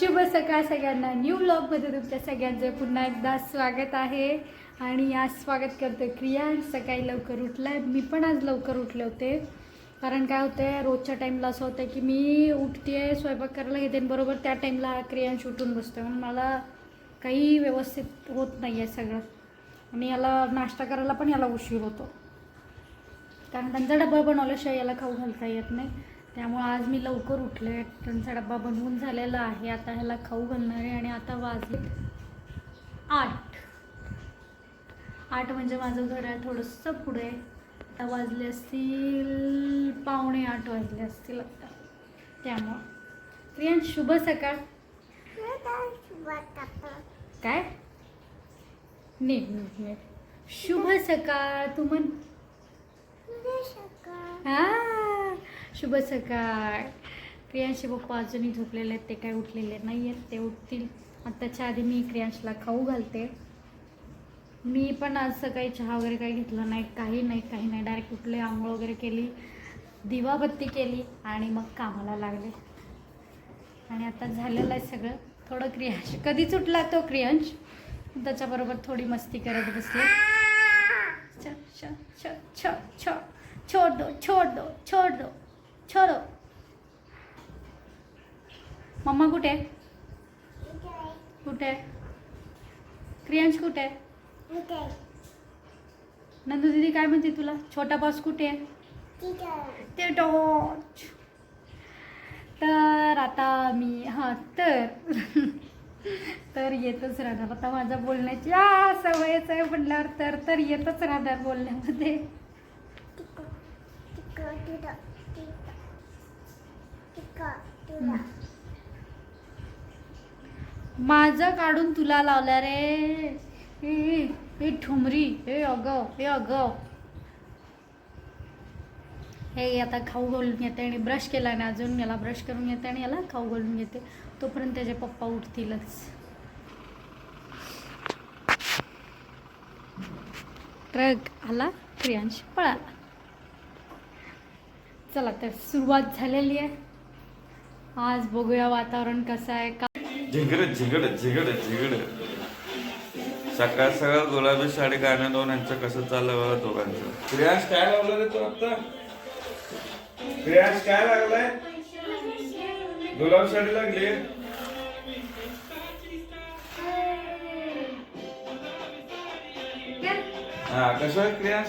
शुभ सकाळ सगळ्यांना. न्यू ब्लॉगमध्ये तुमच्या सगळ्यांचं पुन्हा एकदा स्वागत आहे. आणि आज स्वागत करते क्रिया. सकाळी लवकर उठलाय. मी पण आज लवकर उठले होते. कारण काय होतं रोजच्या टाईमला असं होतं की मी उठते स्वयंपाक करायला घेते आणि बरोबर त्या टाईमला क्रियांश उठून बसतो म्हणून मला काही व्यवस्थित होत नाही आहे सगळं. आणि याला नाश्ता करायला पण याला उशीर होतो. कारण त्यांचा डबा बनवल्याशिवाय याला खाऊ घालता येत नाही. त्यामुळे आज मी लवकर उठले. त्यांचा डबा बनवून झालेला आहे. आता ह्याला खाऊ घालणार आहे आणि आता वाजले आठ. आठ म्हणजे माझं घड्याळ थोडंसं पुढे. आता वाजले असतील पावणे आठ वाजले असतील आता. त्यामुळं. प्रियान शुभ सकाळ. काय? नीट नीट नीट. शुभ सकाळ. तू म्हण. हा. शुभ सकाळ. क्रियांशी पप्पा अजूनही झोपलेले आहेत ते काय उठलेले नाही आहेत ते उठतील. आत्ताच्या आधी मी क्रियांशला खाऊ घालते. मी पण आज सकाळी चहा वगैरे काही घेतलं नाही काही नाही काही नाही. डायरेक्ट उठले आंघोळ वगैरे केली दिवाबत्ती केली आणि मग कामाला लागले. आणि आता झालेलं आहे सगळं. थोडं क्रियांश कधीच उठला तो क्रियांश त्याच्याबरोबर थोडी मस्ती करत बसले. छ छ छ छ छ छोड़ दो छोड़ दो छोड़ दो छोड़ो. मम्मा कुठे? आहे कुठे? क्रियांश कुठे? नंदू दिदी काय म्हणते तुला? छोटा बॉस कुठे? आहे ते टॉच तर आता मी हां तर. तर येतच राहणार आता माझ्या बोलण्याची आ सवयच आहे म्हटल्यावर तर तर येतच राहणार बोलण्यामध्ये. माझं काढून तुला लावलं रे. हे ठुमरी हे अगं हे अगं. हे आता खाऊ घालून येते आणि ब्रश केला ना अजून. याला ब्रश करून घेते आणि याला खाऊ घालून घेते. तोपर्यंत त्याचे पप्पा उठतीलच ट्रक आला क्रियांश पळाला. चला तर सुरुवात झालेली आहे. आज बघूया वातावरण कसं आहे. का झिगड झिगड झिगड झिगड. सकाळ सकाळ गुलाबी साडी गाणं लावून यांचं कसं चाललं बघा दोघांचं. प्रियांश काय लावलं रे तू आता प्रियांश काय लागलाय? गुलाबी साडी लागली हा कसं आहे प्रियांश?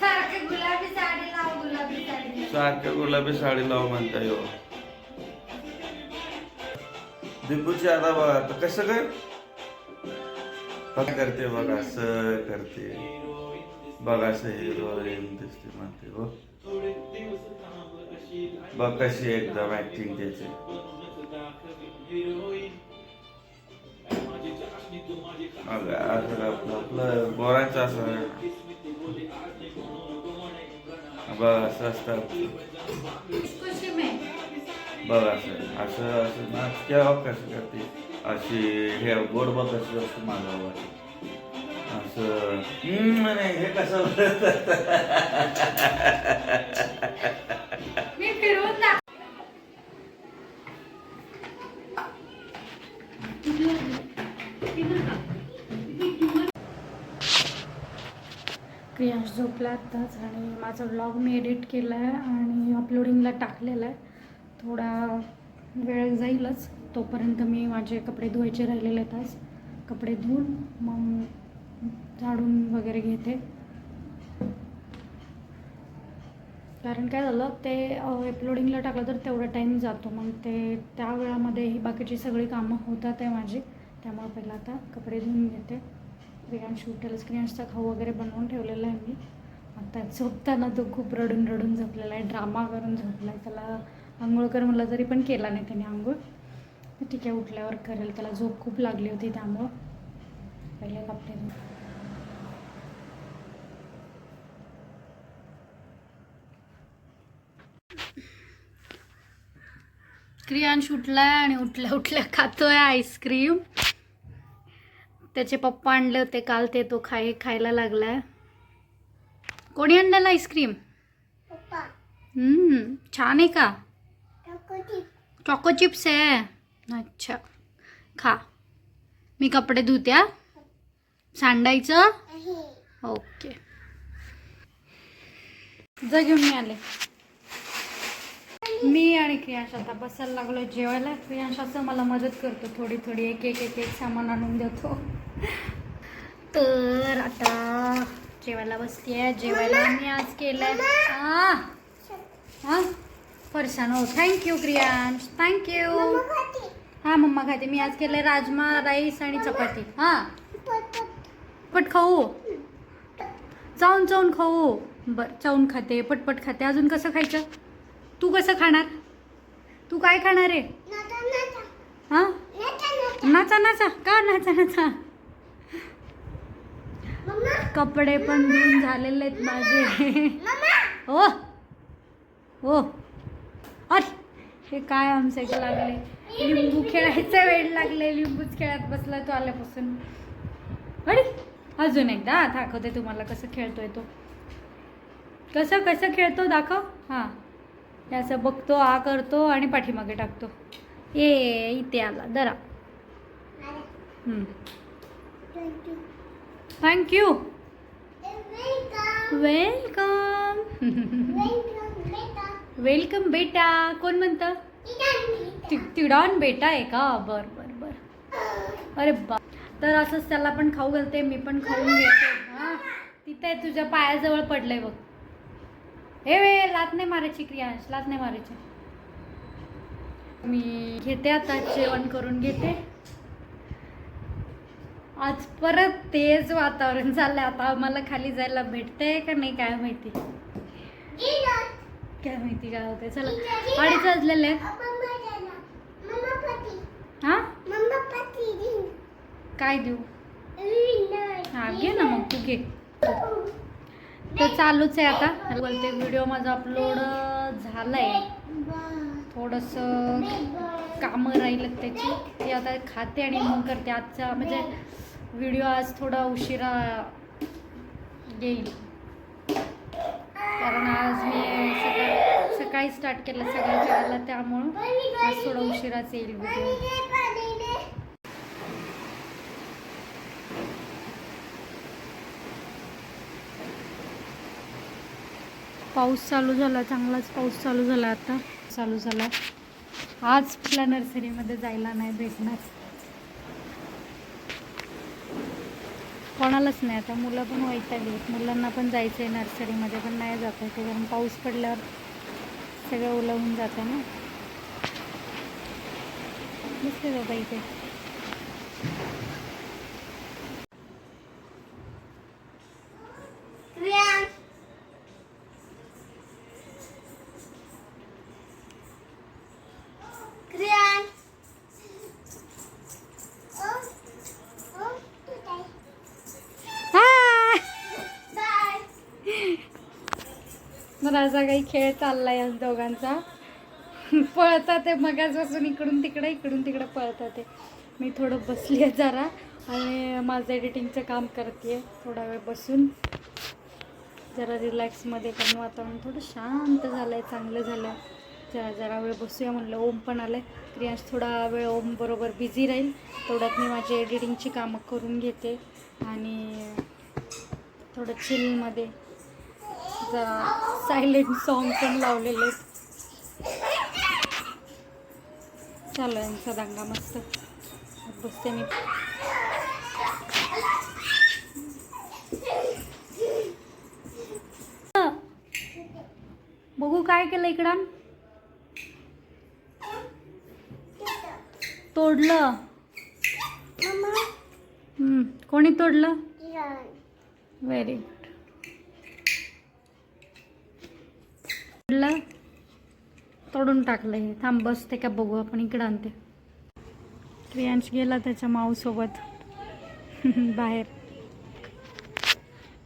सारखं गुलाबी साडी लाव गुलाबी साडी. सारख्या गुलाबी साडी लाव म्हणता येऊ दिपूची आता बघा आता कसं काय? करते बघा स करते. बघा असं हिरोईन दिसते म्हणते हो. बघ कशी एकदम ऍक्टिंग त्याची. अगं, आपलं आपलं बोरायचं असं बघ असं. असतं बघ असं असं असं नाच केव्हा कसं करते. अशी हे गोड बघ कशी असते मागावर असं. नाही हे कसं? प्रियांश झोपला आत्ताच आणि माझा ब्लॉग मी एडिट केला आहे आणि अपलोडिंगला टाकलेला आहे. थोडा वेळ जाईलच तोपर्यंत मी माझे कपडे धुवायचे राहिलेले आहेत आज. कपडे धुवून मग झाडून वगैरे घेते. कारण काय झालं ते अपलोडिंगला टाकलं तर तेवढा टाईम जातो. मग ते त्या वेळामध्ये ही बाकीची सगळी कामं होतात आहे माझी. त्यामुळे पहिला आता कपडे धुवून घेते. क्रियांश उठेल क्रियांशचा खाऊ वगैरे बनवून ठेवलेला आहे मी. आता झोपताना तो खूप रडून रडून झोपलेला आहे ड्रामा करून झोपला आहे त्याला आंघोळ कर जरी पण केला नाही त्याने आंघोळ. ठीक आहे उठल्यावर करेल. त्याला झोप खूप लागली होती त्यामुळं. पहिले कापले क्रियान क्रियांश उठलाय आणि उठल्या उठल्या खातोय आईस्क्रीम त्याचे पप्पा आणले होते काल ते तो खाय खायला लागलाय कोणी आणलेलं आईस्क्रीम? छान आहे का? Choco chips. आहे. अच्छा. खा. मी कपडे धुत्या सांडायचं? ओके. जा घेऊन मी आले. मी आणि क्रियांश आता बसायला लागलो जेवायला. क्रियांश असं मला मदत करतो थोडी थोडी एक एक एक एक सामान आणून देतो. तर आता जेवायला बसते जेवायला मी आज केलंय. हां हां फरसान हो thank you Kriyansh thank you हा मम्मा खाते. मी आज केलंय राजमा राईस आणि चपाती. हा. पट खाऊ. चावून चावून खाऊ. बर चावून खाते. पटपट खाते. अजून कसं खायचं? तू कसं खाणार? तू काय खाणार आहे? हा? नाचा नाचा. का नाचा नाचा? कपडे पण धुवून झालेले आहेत माझे. हो. हो. अरे हे काय आमच्याकडे लागले लिंबू खेळायचा वेळ लागले लिंबूच खेळत बसला तो आल्यापासून. अरे अजून एकदा दाखवते तुम्हाला कसं खेळतोय तो. कसं कसं खेळतो दाखव. हां. हे असं बघतो आ करतो आणि पाठीमागे टाकतो. ए इथे आला दरा थँक्यू वेलकम वेलकम बेटा. कोण म्हणतं? ति- तिडान बेटा आहे का? बर बर बर. अरे बा तर असंच त्याला पण खाऊ घालते मी पण खाऊन घेते. हा तिथे तुझ्या पायाजवळ पडलंय बघ. हे वे लात नाही मारायची क्रियांश लात नाही मारायची. मी घेते आता जेवण करून घेते. आज परत तेच वातावरण झालंय आता आम्हाला खाली जायला भेटतंय का नाही काय माहिती. काय माहिती काय होतंय चला. अडीच वाजलेले आहेत. हा? काय देऊ? हा घे ना मग तू घे. तर चालूच आहे आता. बोलते व्हिडिओ माझा अपलोड झालाय. थोडंसं कामं राहिलं त्याची. ती आता खाते आणि मग करते. आजचा म्हणजे व्हिडिओ आज थोडा उशिरा येईल. कारण आज मी सकाळी सकाळी स्टार्ट केलं सगळ्याच्या वेळेला त्यामुळं आज थोडा उशिराच येईल व्हिडिओ. पाऊस चालू झाला चांगलाच पाऊस चालू झाला आता. चालू झाला. आज आपल्या नर्सरीमध्ये जायला नाही भेटणार. कोणालाच नाही. आता मुलं पण वैतागली मुलांना पण जायचं आहे नर्सरीमध्ये पण नाही जात आहे. कारण पाऊस पडल्यावर सगळं ओलवून जातं ना. दिसले बाबा इथे. असा काही खेळ चाललाय आज दोघांचा. पळतात ते मगाजपासून इकडून तिकडं इकडून तिकडं पळतात ते. मी थोडं बसली आहे जरा आणि माझं एडिटिंगचं काम करते थोडा वेळ बसून. जरा रिलॅक्समध्ये कारण वातावरण थोडं शांत झालं आहे चांगलं झालं आहे जरा जरा वेळ बसूया म्हणलं ओम पण आलं आहे क्रियांश थोडा वेळ ओम बरोबर बिझी राहील. तेवढ्यात मी माझी एडिटिंगची कामं करून घेते आणि थोडं चिलमध्ये सायलेंट सॉन्ग पण लावलेले चालू यांचा दांगा मस्त. बसते मी. बघू काय केलं इकडं. तोडलं. कोणी तोडलं? व्हेरी गुड तोडून टाकलं हे. थांब बसते का बघू आपण इकडं आणते. क्रियांश गेला त्याच्या माऊसोबत. बाहेर.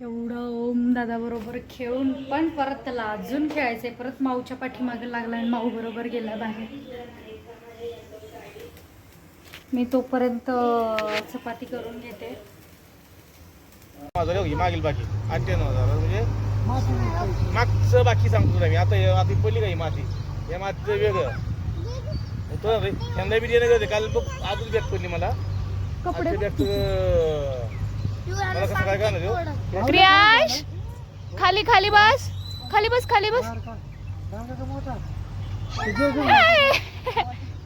एवढं ओम दादाबरोबर खेळून पण परत त्याला अजून खेळायचंय. परत माऊच्या पाठीमागे लागला आणि माऊ बरोबर गेला बाहेर. मी तोपर्यंत चपाती करून घेते. मागील बाकी. म्हणजे मागचं बाकी सांगतो तुला मी. आता हे- आता ही पडली का ही माती? या मातीचं वेगळं. मग तो रे यंदा बी देणं होते काल बघ आजच बॅग पडली मला. कपडे बॅग मला कसं काय करणार क्रियाश खाली खाली बस. खाली बस खाली बस.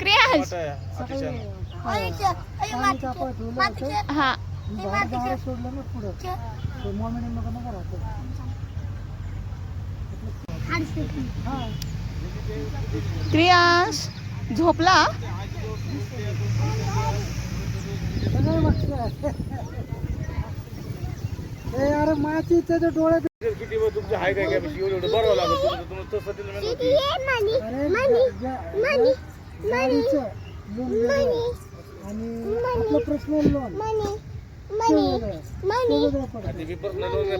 क्रियाश. हा. क्रियाश झोपला? अरे माती त्याच्या डोळ्यात किती वेळ तुमचं आहे काय काय एवढं एवढं बरं लागलं तुमचं तुम्हाला तसं दिलं नाही होती. अरे गाडीचं लोन. आणि आपलं पर्सनल लोन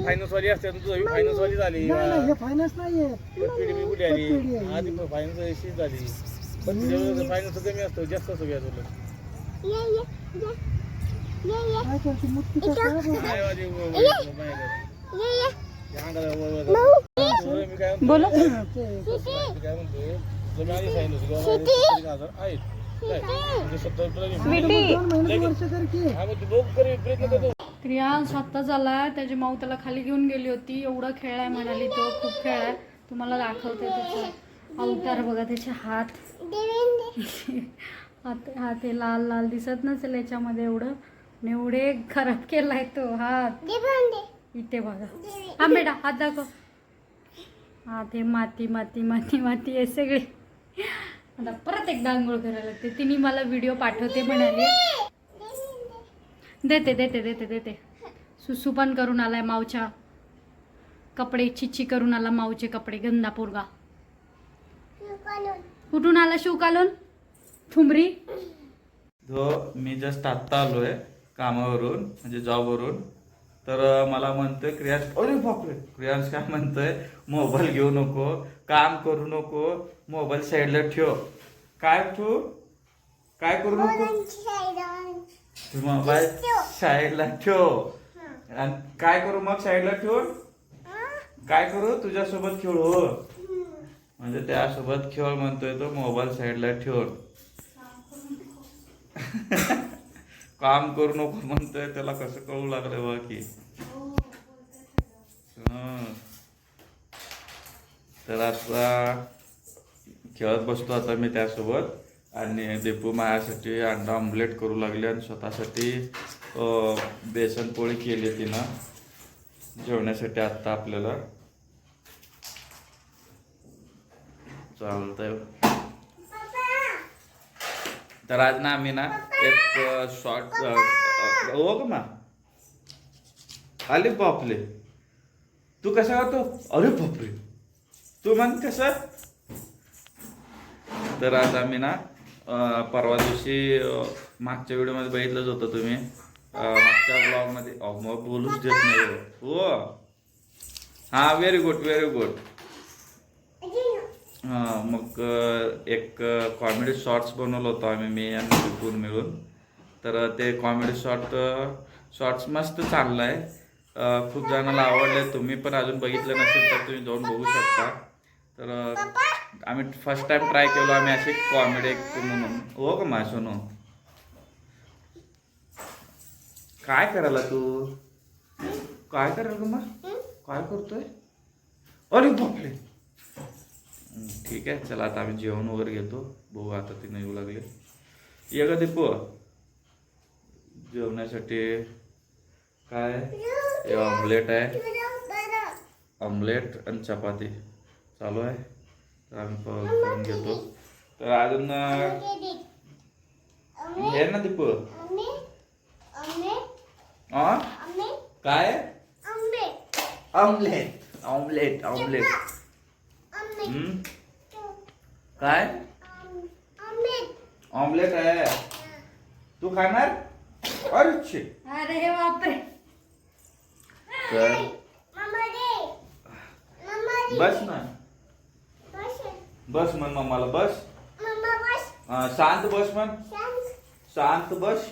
फायनान्स वाली असते तुझं फायनान्स वाली झाली. हे फायनान्स नाहीये. पीडीपी कुठे आली? आधी फायनान्स अशी झाली. पण फायनान्स कमी असतो जास्त असतो व्याज बोल. काय म्हणतो आहेत. काय? म्हणजे सत्तर रुपये लागले. स्वीटी दोन महिन्याचं वर्ष कर की. हा मग तू बघ करी प्रयत्न करतो क्रिया स्वतः झाला त्याची माऊ त्याला खाली घेऊन गेली होती. एवढं खेळाय म्हणाली तो खूप खेळाय तुम्हाला दाखवते त्याचा. अवतार बघा त्याचे हात. हात हात हे लाल लाल दिसत नसेल याच्यामध्ये एवढं. आणि एवढे खराब केलाय तो हात. इथे बघा. हा बेटा हात दाखव. हा ते माती माती माती माती हे सगळे. आता परत एकदा आंघोळ करायला लागते. तिने मला व्हिडिओ पाठवते म्हणाली. देते देते देते देते. सुसू पण करून आलाय मावच्या कपडे चिच्ची करून आला मावचे कपडे गंदा पोरगा. कुठून आला शिव कालून? ठुमरी? मी जस्ट आत्ता आलोय कामावरून म्हणजे जॉबवरून तर मला म्हणतोय क्रियास अरे बापरे! क्रियांश काय म्हणतोय मोबाईल घेऊ नको काम करू नको मोबाईल साईडला ठेव. काय तू? काय करू नको? तू मोबाईल साईडला ठेव. आणि काय करू मग साईडला ठेवून? काय करू? तुझ्यासोबत खेळू. हो म्हणजे त्यासोबत खेळ म्हणतोय तो मोबाईल साईडला ठेवून. काम करू नको म्हणतोय त्याला कसं कळू लागलं बा की. तर आता खेळत बसतो आता मी त्यासोबत. आणि दीपू माझ्यासाठी अंडा ऑमलेट करू लागले आणि स्वतःसाठी बेसन पोळी केली तिनं. जेवण्यासाठी आत्ता आपल्याला. चालतंय. तर आज ना आम्ही ना एक शॉर्ट हो ग मा. आले बापले. तू कसा होतो? अरे बापरे. तू म्हण कसं? तर आज आम्ही ना परवा दिवशी मागच्या व्हिडिओमध्ये बघितलंच होतं तुम्ही. मागच्या ब्लॉगमध्ये मग बोलूच देत नाही हो. हो. हा. व्हेरी गुड व्हेरी गुड हां मग एक कॉमेडी शॉर्ट्स बनवलं होतं आम्ही मी आणि विपुल मिळून. तर ते कॉमेडी शॉर्ट शॉर्ट्स मस्त चाललं आहे खूप जणांना आवडले. तुम्ही पण अजून बघितलं नसेल तर तुम्ही जाऊन बघू शकता. तर आम्ही फर्स्ट टाइम ट्राय केलो आम्ही अशी कॉमेडी म्हणून. हो का मा सोनू? काय करायला तू? काय करायला मग काय करतोय? अरे बापरे! ठीक आहे चला आता आम्ही जेवण वगैरे घेतो. बघू आता तिनं येऊ लागले. ये ग दीपू जेवण्यासाठी काय? हे ऑमलेट आहे. ऑमलेट आणि चपाती. चालू आहे. तर आम्ही करून घेतो. तर अजून हे ना दीपू? हा काय? ऑमलेट ऑमलेट ऑमलेट काय? ऑमलेट आहे. तू खाणार? अरे अरे बापरे. तर? बस ना. बस. म्हण मम्माला बस. हा, शांत बस म्हण. शांत. बस.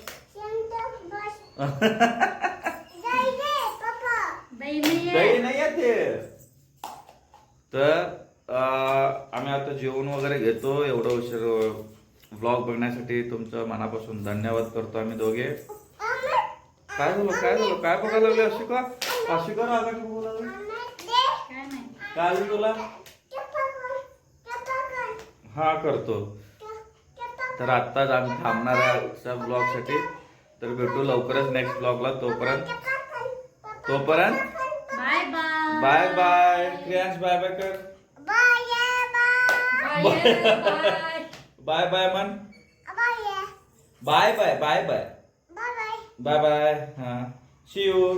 दही नाही येते तर? जेवण वगैरे घेतो एवढं उशीर ब्लॉग बघण्यासाठी तुमचं मनापासून धन्यवाद करतो आम्ही दोघे. काय झालं काय झालं काय बघायला लागले अशिका अशिका रागा का बघू लागली? काय नाही काय झालं तुला? हा करतो. तर आत्ताच आम्ही थांबणार आहे आजच्या ब्लॉगसाठी तर भेटू लवकरच नेक्स्ट ब्लॉगला तोपर्यंत तोपर्यंत bye bye bye bye Kriyansh bye bye कर. बाय. बाय. बाय बाय मन. Bye. Bye bye bye bye. Bye हा. सी यू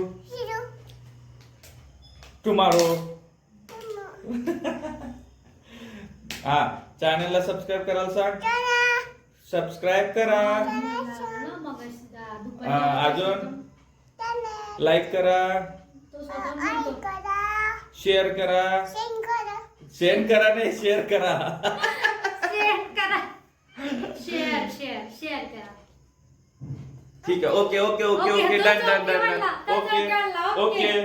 टुमारो हा. चॅनलला सबस्क्राईब करायला सांग सबस्क्राईब करा. हा, अजून? लाईक करा. शेअर करा. सेंड करा नाही शेअर करा. शेअर करा. शेअर शेअर शेअर करा. ठीक आहे okay okay okay okay, done done okay done okay okay म्हणला, ओके ओके.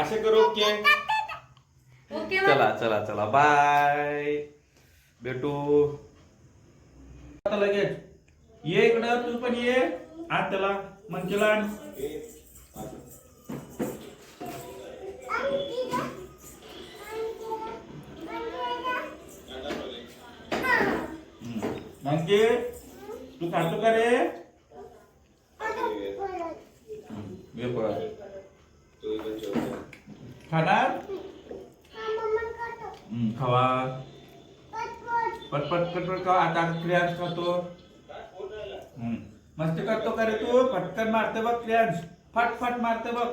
असे करू ओके ओके चला चला चला. बाय भेटू आता लगेच. ये इकडं तू पण ये. आत त्याला मंजुला. मंकी तू खातो का रे? परत खाणार? खावा. पटपट पटपट खावा. आता क्रियांश खातो. हम्म. मस्ती करतो का रे तू? फटकन मारते बघ क्रियांश. फट फट मारते बघ.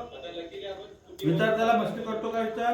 विचार त्याला मस्ती करतो का विचार?